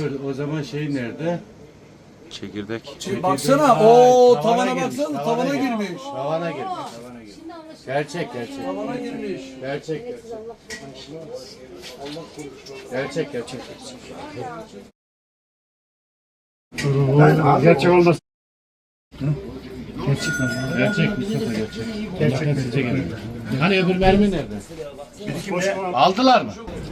Dur o zaman şey nerede? Çekirdek. Şey, baksana Ay, o tavana tavana girmiş, baksana tavana tavana girmiş. girmiş. Tavana girmiş. Tavana girmiş. Gerçek gerçek. Tavana girmiş. Gerçek gerçek. Gerçek gerçek. Gerçek olmaz. Gerçek Mustafa gerçek. Gerçek gerçek. Hani öbür mermi nerede? Aldılar mı?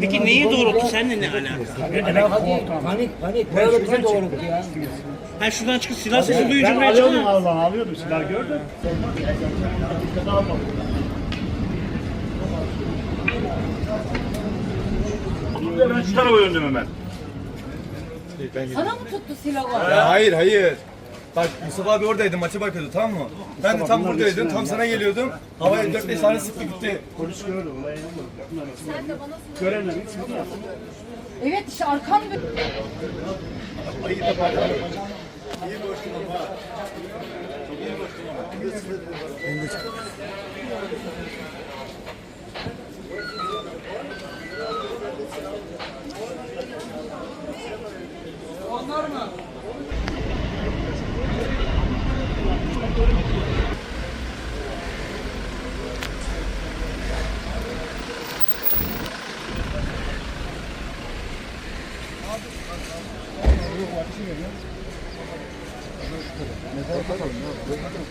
Peki neyi doğrulttu? Seninle ne alakası? Panik panik böyle bize doğru ya. Ha şuradan çıkıp silah sesi duyunca buraya çıkıyor. Alıyordum Allah'ım alıyordum silah gördüm. Dikkate almadım. Ben şu tarafa döndüm hemen. Sana mı tuttu silahı? Hayır hayır. Bak Mustafa abi oradaydı maça bakıyordu tamam mı? Ben de tam buradaydım tam sana geliyordum. Havaya 4-5 tane sıktı gitti. Evet işte arkan dön.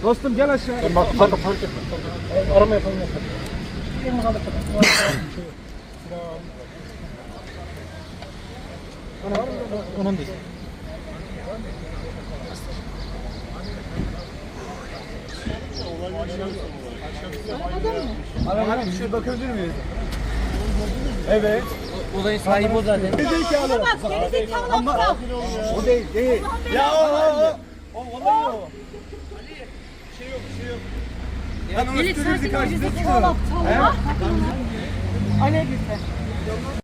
Dostum gel aşağı. Bak fark fark etme. Arama yapalım. Onun değil. Arabana bir şey bakabilir miyiz? Evet. Olayın sahibi o zaten. O değil değil. Ya o o o. O olay o. Şey yok şey yok. Ben onu ol. karşıda o aptal. Alev bize.